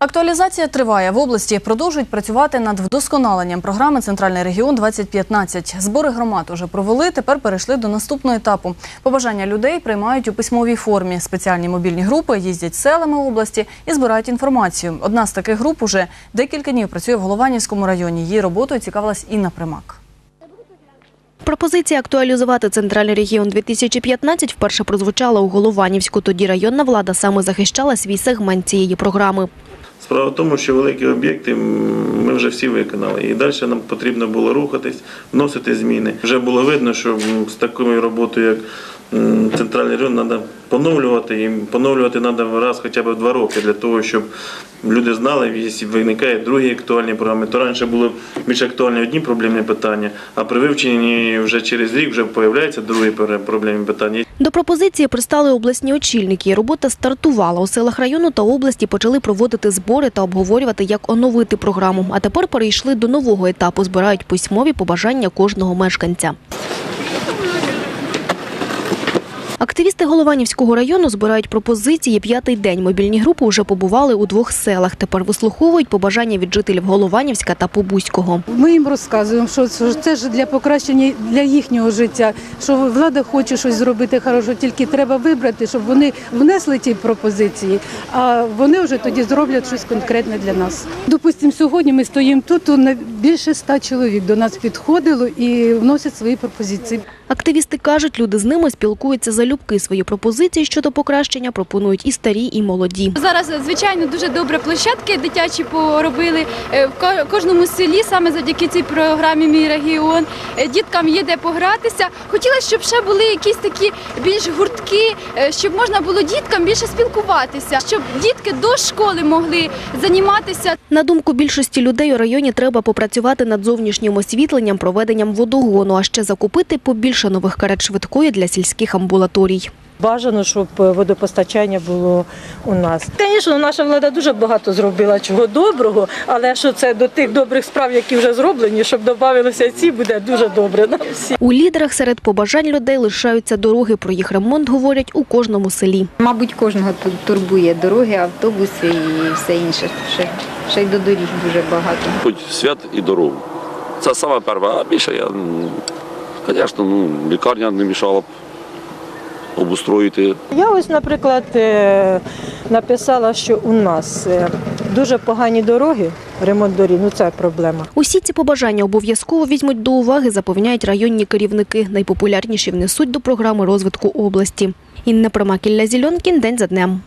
Актуалізація триває в області. Продовжують працювати над вдосконаленням програми Центральний регіон 2015 Збори громад уже провели. Тепер перейшли до наступного етапу. Побажання людей приймають у письмовій формі. Спеціальні мобільні групи їздять селами області і збирають інформацію. Одна з таких груп уже декілька днів працює в Голованівському районі. Її роботою цікавилась Інна Примак. Пропозиція актуалізувати центральний регіон 2015 вперше прозвучала у Голованівську. Тоді районна влада саме захищала свій сегмент цієї програми. Справа в тому, що великі об'єкти ми вже всі виконали. І далі нам потрібно було рухатись, вносити зміни. Вже було видно, що з такою роботою, як центральний район, треба поновлювати. І поновлювати треба раз хоча б два роки для того, щоб люди знали, якщо виникають другі актуальні програми. То раніше були більш актуальні одні проблемні питання, а при вивченні вже через рік вже з'являються другі проблемні питання. До пропозиції пристали обласні очільники. Робота стартувала. У селах району та області почали проводити збори та обговорювати, як оновити програму. А тепер перейшли до нового етапу. Збирають письмові побажання кожного мешканця. Активісти Голованівського району збирають пропозиції п'ятий день. Мобільні групи вже побували у двох селах. Тепер вислуховують побажання від жителів Голованівська та Побузького. Ми їм розказуємо, що це ж для покращення для їхнього життя, що влада хоче щось зробити хороше, тільки треба вибрати, щоб вони внесли ті пропозиції, а вони вже тоді зроблять щось конкретне для нас. Допустимо, сьогодні ми стоїмо тут, більше ста чоловік до нас підходило і вносять свої пропозиції. Активісти кажуть, люди з ними спілкуються залюбки. Свої пропозиції щодо покращення пропонують і старі, і молоді. Зараз, звичайно, дуже добре площадки дитячі поробили е, в кожному селі, саме завдяки цій програмі Мій регіон. Е, Діткам є де погратися. Хотілося, щоб ще були якісь такі більш гуртки, е, щоб можна було діткам більше спілкуватися, щоб дітки до школи могли займатися. На думку більшості людей у районі треба попрацювати над зовнішнім освітленням, проведенням водогону, а ще закупити побільше нових карет швидкої для сільських амбулаторій. Бажано, щоб водопостачання було у нас. Звісно, наша влада дуже багато зробила чого доброго, але що це до тих добрих справ, які вже зроблені, щоб додавалися ці, буде дуже добре нам всім. У лідерах серед побажань людей лишаються дороги. Про їх ремонт говорять у кожному селі. Мабуть, кожного тут турбує дороги, автобуси і все інше. Ще, ще й до доріг дуже багато. хоч свят і дорогу. Це саме перше, а більше я, звісно, ну, лікарня не мішала б обустроїти. Я ось, наприклад, е, написала, що у нас е, дуже погані дороги, ремонт доріг, ну це проблема. Усі ці побажання обов'язково візьмуть до уваги, запевняють районні керівники. Найпопулярніші внесуть до програми розвитку області. Інна Промакілля Зільонкін день за днем.